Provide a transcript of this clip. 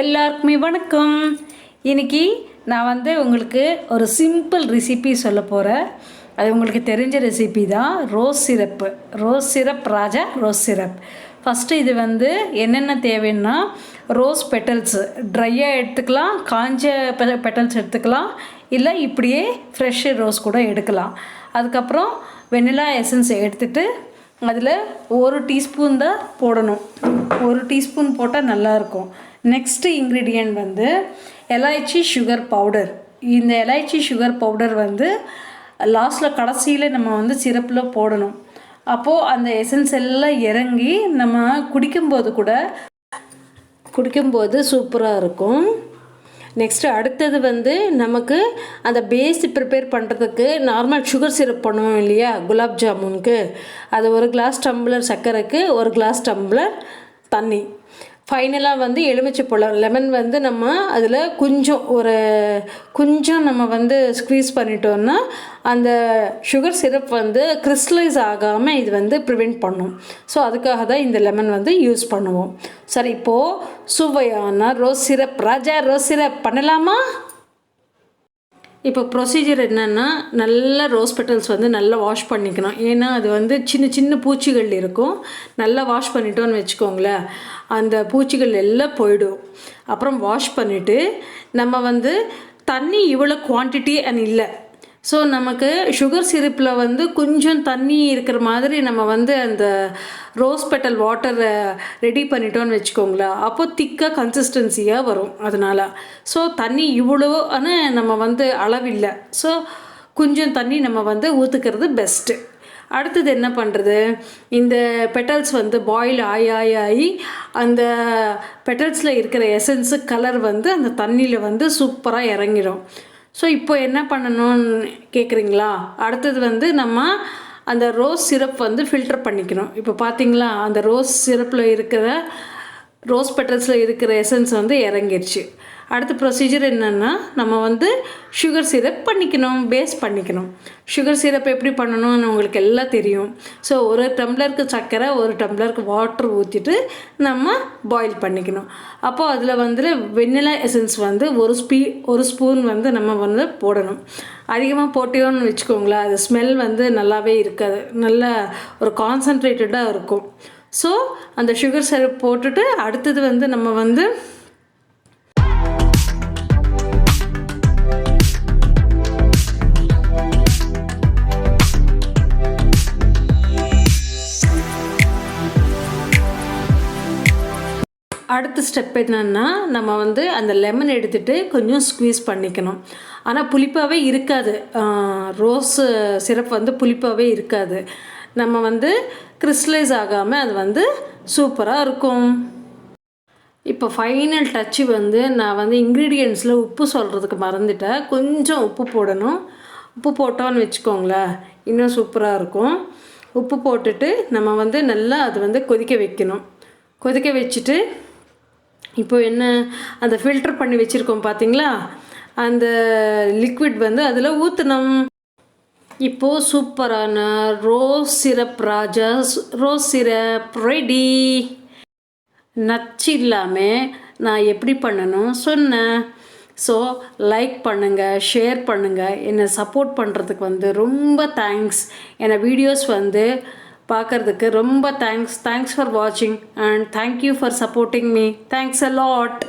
எல்லாருக்குமே வணக்கம். இன்னைக்கு நான் வந்து உங்களுக்கு ஒரு சிம்பிள் ரெசிபி சொல்ல போகிறேன் அது உங்களுக்கு தெரிஞ்ச ரெசிபி தான். Rose syrup rose syrup Raja rose syrup first இது வந்து என்னென்ன தேவைன்னா ரோஸ் பெட்டல்ஸு ட்ரையாக எடுத்துக்கலாம் காஞ்ச பெட்டல்ஸ் எடுத்துக்கலாம் இல்லை இப்படியே ஃப்ரெஷ்ஷு ரோஸ் கூட எடுக்கலாம். அதுக்கப்புறம் வெண்ணிலா எசன்ஸ் எடுத்துகிட்டு அதில் ஒரு டீஸ்பூன் தான் போடணும். ஒரு டீஸ்பூன் போட்டால் நல்லாயிருக்கும். நெக்ஸ்ட்டு இன்க்ரீடியன்ட் வந்து எலாய்ச்சி சுகர் பவுடர் இந்த எலாய்ச்சி சுகர் பவுடர் வந்து லாஸ்ட்டில் கடைசியில் நம்ம வந்து சிரப்பில் போடணும். அப்போது அந்த எசன்ஸ் எல்லாம் இறங்கி நம்ம குடிக்கும்போது கூட குடிக்கும்போது சூப்பராக இருக்கும். நெக்ஸ்ட்டு அடுத்தது வந்து நமக்கு அந்த பேஸ் ப்ரிப்பேர் பண்ணுறதுக்கு நார்மல் சுகர் சிரப் பண்ணுவோம் இல்லையா? குலாப் ஜாமுனுக்கு. அது ஒரு கிளாஸ் டம்ளர் சர்க்கரைக்கு ஒரு கிளாஸ் டம்ளர் தண்ணி. ஃபைனலாக வந்து எலுமிச்சை பழம் லெமன் வந்து நம்ம அதில் கொஞ்சம் ஒரு கொஞ்சம் நம்ம வந்து ஸ்க்வீஸ் பண்ணிட்டோம்னா அந்த சுகர் சிரப் வந்து கிறிஸ்டலைஸ் ஆகாமல் இது வந்து ப்ரிவெண்ட் பண்ணும். ஸோ அதுக்காக தான் இந்த லெமன் வந்து யூஸ் பண்ணுவோம். சரி இப்போது சுவையான rose syrup Raja rose syrup பண்ணலாமா? இப்போ ப்ரொசீஜர் என்னென்னா நல்ல ரோஸ் பெட்டல்ஸ் வந்து நல்லா வாஷ் பண்ணிக்கணும். ஏன்னா அது வந்து சின்ன சின்ன பூச்சிகள் இருக்கும். நல்லா வாஷ் பண்ணிட்டோன்னு வச்சுக்கோங்களேன். அந்த பூச்சிகள் எல்லாம் போயிடும். அப்புறம் வாஷ் பண்ணிவிட்டு நம்ம வந்து தண்ணி இவ்வளோ குவான்டிட்டி அண்ட் இல்லை. ஸோ நமக்கு சுகர் சிரப்பில் வந்து கொஞ்சம் தண்ணி இருக்கிற மாதிரி நம்ம வந்து அந்த ரோஸ் பெட்டல் வாட்டரை ரெடி பண்ணிட்டோன்னு வச்சுக்கோங்களேன். அப்போ திக்காக கன்சிஸ்டன்சியாக வரும் அதனால். ஸோ தண்ணி இவ்வளோன்னு நம்ம வந்து அளவில்லை. ஸோ கொஞ்சம் தண்ணி நம்ம வந்து ஊற்றுக்கிறது பெஸ்ட்டு அடுத்தது என்ன பண்ணுறது இந்த பெட்டல்ஸ் வந்து பாயில் ஆகி ஆகி ஆகி அந்த பெட்டல்ஸில் இருக்கிற எசன்ஸு கலர் வந்து அந்த தண்ணியில் வந்து சூப்பராக இறங்கிடும் ஸோ இப்போ என்ன பண்ணணும்னு கேட்குறீங்களா அடுத்தது வந்து நம்ம அந்த ரோஸ் சிரப் வந்து ஃபில்டர் பண்ணிக்கணும். இப்போ பார்த்தீங்களா அந்த ரோஸ் சிரப்பில் இருக்கிற ரோஸ் பெட்டல்ஸில் இருக்கிற எசன்ஸ் வந்து இறங்கிருச்சு. அடுத்த ப்ரொசீஜர் என்னென்னா நம்ம வந்து சுகர் சிரப் பண்ணிக்கணும் பேஸ் பண்ணிக்கணும். சுகர் சிரப் எப்படி பண்ணணும்னு உங்களுக்கு எல்லாம் தெரியும். ஸோ ஒரு டம்ளருக்கு சர்க்கரை ஒரு டம்ளருக்கு வாட்டர் ஊற்றிட்டு நம்ம பாயில் பண்ணிக்கணும். அப்போது அதில் வந்து வெண்ணிலா எசன்ஸ் வந்து ஒரு ஸ்பீ ஒரு ஸ்பூன் வந்து நம்ம வந்து போடணும். அதிகமாக போட்டியோன்னு வச்சுக்கோங்களேன் அது ஸ்மெல் வந்து நல்லாவே இருக்காது. நல்ல ஒரு கான்சன்ட்ரேட்டடாக இருக்கும். ஸோ அந்த சுகர் சிரப் போட்டுட்டு அடுத்தது வந்து நம்ம வந்து அடுத்த ஸ்டெப் என்னென்னா நம்ம வந்து அந்த லெமன் எடுத்துகிட்டு கொஞ்சம் ஸ்க்வீஸ் பண்ணிக்கணும். ஆனால் புளிப்பாகவே இருக்காது. ரோஸ் சிரப் வந்து புளிப்பாகவே இருக்காது. நம்ம வந்து கிறிஸ்டலைஸ் ஆகாமல் அது வந்து சூப்பராக இருக்கும். இப்போ ஃபைனல் டச்சு வந்து நான் வந்து இன்க்ரீடியன்ஸில் உப்பு சொல்கிறதுக்கு மறந்துட்டேன். கொஞ்சம் உப்பு போடணும். உப்பு போட்டோன்னு வச்சுக்கோங்களேன். இன்னும் சூப்பராக இருக்கும். உப்பு போட்டுட்டு நம்ம வந்து நல்லா அது வந்து கொதிக்க வைக்கணும். கொதிக்க வச்சுட்டு இப்போ என்ன அந்த ஃபில்டர் பண்ணி வச்சுருக்கோம் பார்த்தீங்களா அந்த லிக்விட் வந்து அதில் ஊற்றணும் இப்போது சூப்பரான rose syrup Raja rose syrup ready நச்சு இல்லாமல் நான் எப்படி பண்ணணும் சொன்னேன். ஸோ லைக் பண்ணுங்கள் ஷேர் பண்ணுங்கள் என்னை சப்போர்ட் பண்ணுறதுக்கு வந்து ரொம்ப தேங்க்ஸ் என்னை வீடியோஸ் வந்து பார்க்குறதுக்கு ரொம்ப தேங்க்ஸ் தேங்க்ஸ் ஃபார் வாட்சிங் and thank you for supporting me thanks a lot